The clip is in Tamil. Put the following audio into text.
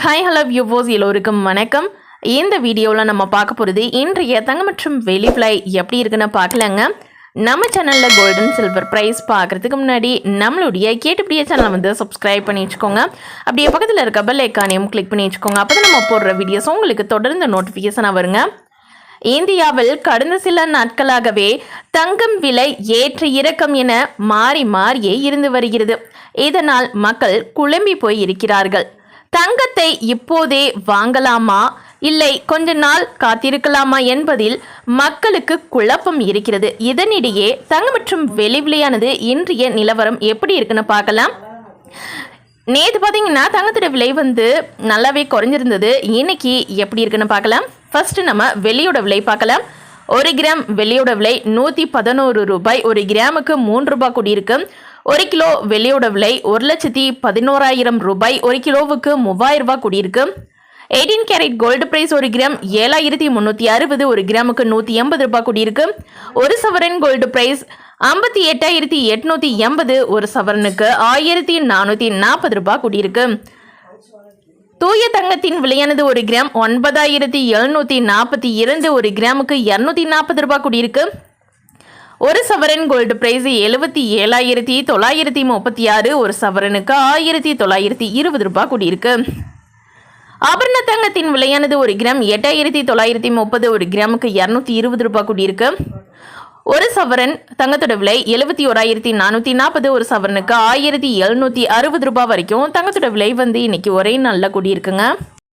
ஹாய் ஹலோ வியூவோஸ் எல்லோருக்கும் வணக்கம். இந்த வீடியோவில் நம்ம பார்க்க போகிறது இன்றைய தங்கம் மற்றும் வெளி ஃப்ளை எப்படி இருக்குன்னு பார்க்கலாங்க. நம்ம சேனலில் கோல்டன் சில்வர் ப்ரைஸ் பார்க்குறதுக்கு முன்னாடி நம்மளுடைய கேட்டுப்படிய சேனலை வந்து சப்ஸ்கிரைப் பண்ணி வச்சுக்கோங்க. அப்படியே பக்கத்தில் இருக்க பெல் ஐக்கானையும் கிளிக் பண்ணி வச்சுக்கோங்க. அப்போ நம்ம போடுற வீடியோஸ் உங்களுக்கு தொடர்ந்து நோட்டிஃபிகேஷனாக வருங்க. இந்தியாவில் கடந்த சில நாட்களாகவே தங்கம் விலை ஏற்ற இறக்கம் என மாறி மாறியே இருந்து வருகிறது. இதனால் மக்கள் குழம்பி போய் இருக்கிறார்கள். தங்கத்தை இப்போதே வாங்கலாமா? இல்லை கொஞ்ச நாள் காத்திருக்கலாமா என்பதில் மக்களுக்கு குழப்பம் இருக்கிறது. இதனிடையே தங்கம் மற்றும் வெளி விலையானது இன்றைய நிலவரம் எப்படி இருக்குன்னு பார்க்கலாம். நேற்று பார்த்தீங்கன்னா தங்கத்தோட விலை வந்து நல்லாவே குறைஞ்சிருந்தது. இன்னைக்கு எப்படி இருக்குன்னு பார்க்கலாம். ஃபர்ஸ்ட் நம்ம வெளியோட விலை பார்க்கலாம். ஒரு கிராம் வெள்ளியோட விலை நூற்றி பதினோரு ரூபாய். ஒரு கிராமுக்கு மூன்று ரூபாய் கூடியிருக்கு. ஒரு கிலோ வெள்ளியோட விலை ஒரு லட்சத்தி பதினோராயிரம் ரூபாய். ஒரு கிலோவுக்கு மூவாயிரம் ரூபாய் கூடியிருக்கு. எயிட்டீன் கேரட் கோல்டு பிரைஸ் ஒரு கிராம் ஏழாயிரத்தி முந்நூற்றி அறுபது ஒரு கிராமுக்கு நூற்றி எண்பது ரூபாய் கூடியிருக்கு. ஒரு சவரன் கோல்டு பிரைஸ் ஐம்பத்தி எட்டாயிரத்தி எட்நூற்றி எண்பது ஒரு சவரனுக்கு ஆயிரத்தி நானூற்றி நாற்பது ரூபாய் கூடியிருக்கு. தூய தங்கத்தின் விலையானது ஒரு கிராம் ஒன்பதாயிரத்தி எழுநூற்றி நாற்பத்தி இரண்டு ஒரு கிராமுக்கு இரநூத்தி நாற்பது ரூபாய் கூடியிருக்கு. ஒரு சவரன் கோல்டு பிரைஸ் எழுபத்தி ஏழாயிரத்தி தொள்ளாயிரத்தி முப்பத்தி ஆறு ஒரு சவரனுக்கு ஆயிரத்தி தொள்ளாயிரத்தி இருபது ரூபாய் கூடியிருக்கு. ஆபரண தங்கத்தின் விலையானது ஒரு கிராம் எட்டாயிரத்தி தொள்ளாயிரத்தி முப்பது ஒரு கிராமுக்கு இரநூத்தி இருபது ரூபாய் கூடியிருக்கு. ஒரு சவரன் தங்கத்தோட விலை எழுபத்தி ஓராயிரத்தி நானூற்றி நாற்பது ஒரு சவரனுக்கு ஆயிரத்தி எழுநூற்றி அறுபது ரூபாய் வரைக்கும் தங்கத்தோட விலை வந்து இன்னைக்கு ஒரே நாளில் கூடியிருக்குங்க.